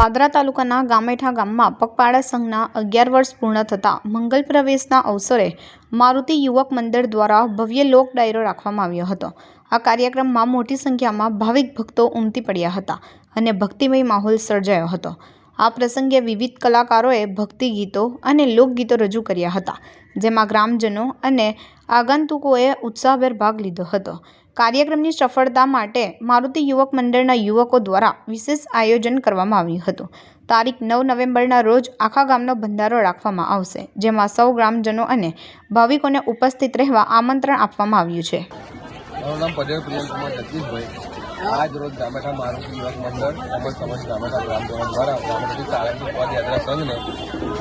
પાદરા તાલુકાના ગામેઠા ગામમાં પગપાળા સંઘના અગિયાર વર્ષ પૂર્ણ થતાં મંગલ પ્રવેશના અવસરે મારુતિ યુવક મંદિર દ્વારા ભવ્ય લોક ડાયરો રાખવામાં આવ્યો હતો. આ કાર્યક્રમમાં મોટી સંખ્યામાં ભાવિક ભક્તો ઉમટી પડ્યા હતા અને ભક્તિમય માહોલ સર્જાયો હતો. આ પ્રસંગે વિવિધ કલાકારોએ ભક્તિ ગીતો અને લોકગીતો રજૂ કર્યા હતા, જેમાં ગ્રામજનો અને આગંતુકોએ ઉત્સાહભેર ભાગ લીધો હતો. કાર્યક્રમની સફળતા માટે મારુતિ યુવક મંડળના યુવકો દ્વારા વિશેષ આયોજન કરવામાં આવ્યું હતું. તારીખ નવ નવેમ્બરના રોજ આખા ગામનો ભંડારો રાખવામાં આવશે, જેમાં સૌ ગ્રામજનો અને ભાવિકોને ઉપસ્થિત રહેવા આમંત્રણ આપવામાં આવ્યું છે. મારું નામ પટેલ પ્રિયંકુમાર જગદીશભાઈ. આજ રોજ ગામેઠા મારુતિ યુવક મંડળ તેમજ સમજ ગામેઠા ગ્રામજનો દ્વારા ગામેઠાથી સાળંગપુર પદયાત્રા સંઘને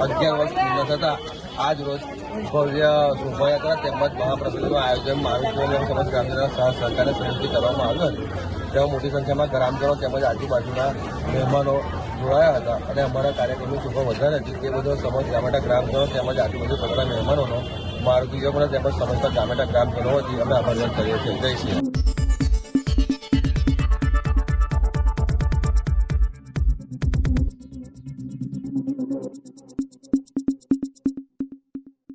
અગિયાર વર્ષ પૂર્ણ થતાં આજ રોજ ભવ્ય શોભાયાત્રા તેમજ મહાપ્રસંગનું આયોજન મારુતિ સમજ ગ્રામજનોના સહ સરકારે સંયુક્ત કરવામાં આવ્યું હતું. તેમાં મોટી સંખ્યામાં ગ્રામજનો તેમજ આજુબાજુના મહેમાનો જોડાયા હતા અને અમારા કાર્યક્રમની શુભ વધારે હતી તે બધો સમજ ગામેઠા ગ્રામજનો તેમજ આજુબાજુ પડતા મહેમાનોનો આરોગ્યગણ તેમજ સમસ્ત ટામેટા ગ્રામજનો વતી અમે આભાર વ્યક્ત કરીએ છીએ જય શ્રી